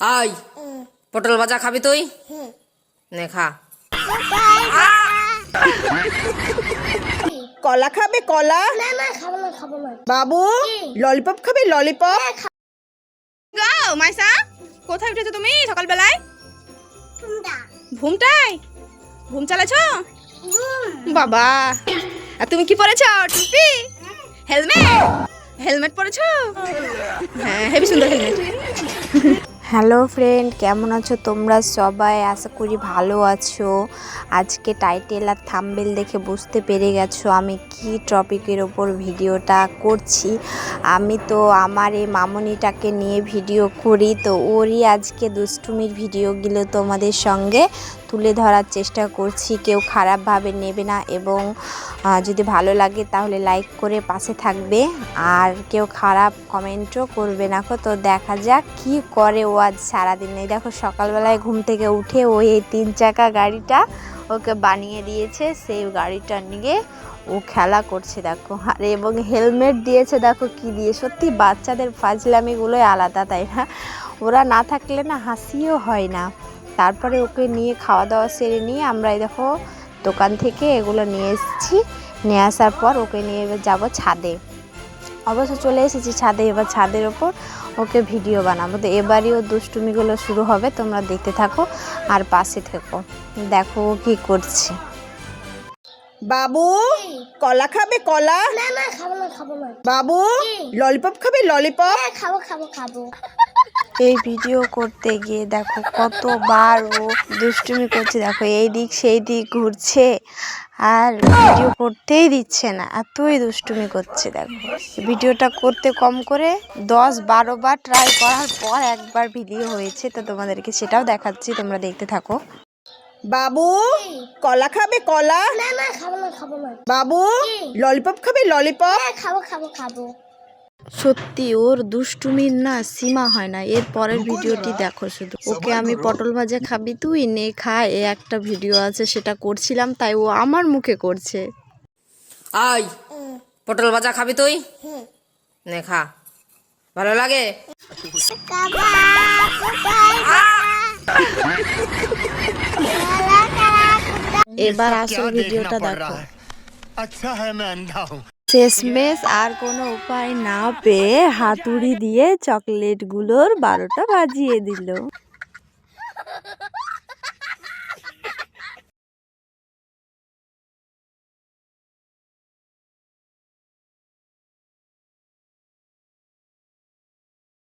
I পটল ভাজা খাবি তুই? নে খা। কলা খাবে কলা? না না খাব না খাব না। বাবু ললিপপ খাবে ললিপপ? গাও মাইসা কোথায় উঠেছো তুমি সকালবেলায়? ঘুমটাই ঘুম চালাছ বাবা আর তুমি কি পরেছো? টুপি? হেলমেট? হেলমেট পরেছো? হ্যাঁ হেভি সুন্দর হেলমেট। হ্যালো ফ্রেন্ড, কেমন আছো তোমরা সবাই? আশা করি ভালো আছো। আজকে টাইটেল আর থাম্বেল দেখে বুঝতে পেরে গেছো আমি কি টপিকের ওপর ভিডিওটা করছি। আমি তো আমার এই মামনিটাকে নিয়ে ভিডিও করি, তো ওরই আজকে দুষ্টুমির ভিডিওগুলো তোমাদের সঙ্গে তুলে ধরার চেষ্টা করছি। কেউ খারাপভাবে নেবে না এবং যদি ভালো লাগে তাহলে লাইক করে পাশে থাকবে। আর কেউ খারাপ কমেন্টও করবে না। তো দেখা যাক কি করে ও আজ সারাদিন এই দেখো, সকালবেলায় ঘুম থেকে উঠে ও এই তিন চাকা গাড়িটা ওকে বানিয়ে দিয়েছে। সেই গাড়িটা নিয়ে ও খেলা করছে, দেখো। আর এবং হেলমেট দিয়েছে, দেখো কি দিয়ে। সত্যি বাচ্চাদের ফাজলামিগুলোই আলাদা, তাই না? ওরা না থাকলে না হাসিও হয় না। তারপরে ওকে নিয়ে খাওয়া দাওয়া সেরে নিয়ে আমরা দেখো দোকান থেকে এগুলো নিয়ে এসেছি। নিয়ে আসার পর ওকে নিয়ে এবার যাব ছাদে। অবশ্য চলে এসেছি ছাদে, এবার ছাদের ওপর। ওকে ভিডিও বানাবো। তো এবারই ও দুষ্টুমিগুলো শুরু হবে তোমরা দেখতে থাকো আর পাশে থেকো। দেখো ও কী করছে। বাবু কলা খাবে কলা? না না খাব না খাব না। বাবু ললিপপ খাবে ললিপপ হ্যাঁ খাব খাব খাব। এই ভিডিও করতে গিয়ে দেখো কতবার ও দুষ্টুমি করছে। দেখো এই দিক সেই দিক ঘুরছে আর ভিডিও করতেই দিচ্ছে না। এতই দুষ্টুমি করছে দেখো। ভিডিওটা করতে কম করে দশ বারো বার ট্রাই করার পর একবার ভিডিও হয়েছে। তো তোমাদেরকে সেটাও দেখাচ্ছি তোমরা দেখতে থাকো। বাবু কলা খাবে কলা? না না খাব না খাব না। বাবু ললিপপ খাবে ললিপপ হ্যাঁ খাব খাব খাব। সত্যি ওর দুষ্টুমির না সীমা হয় না। এর পরের ভিডিওটি দেখো শুধু। ওকে আমি পটল ভাজা খাবি তুই? নে খা। এ একটা ভিডিও আছে সেটা করছিলাম তাই ও আমার মুখে করছে। আই পটল ভাজা খাবি তুই? নে খা। ভালো লাগে? এবার আসল ভিডিওটা দেখো। আচ্ছা হ্যাঁ শেষমেশ আর কোনো উপায় না পেয়ে হাতুড়ি দিয়ে চকলেটগুলোর বারোটা বাজিয়ে দিল।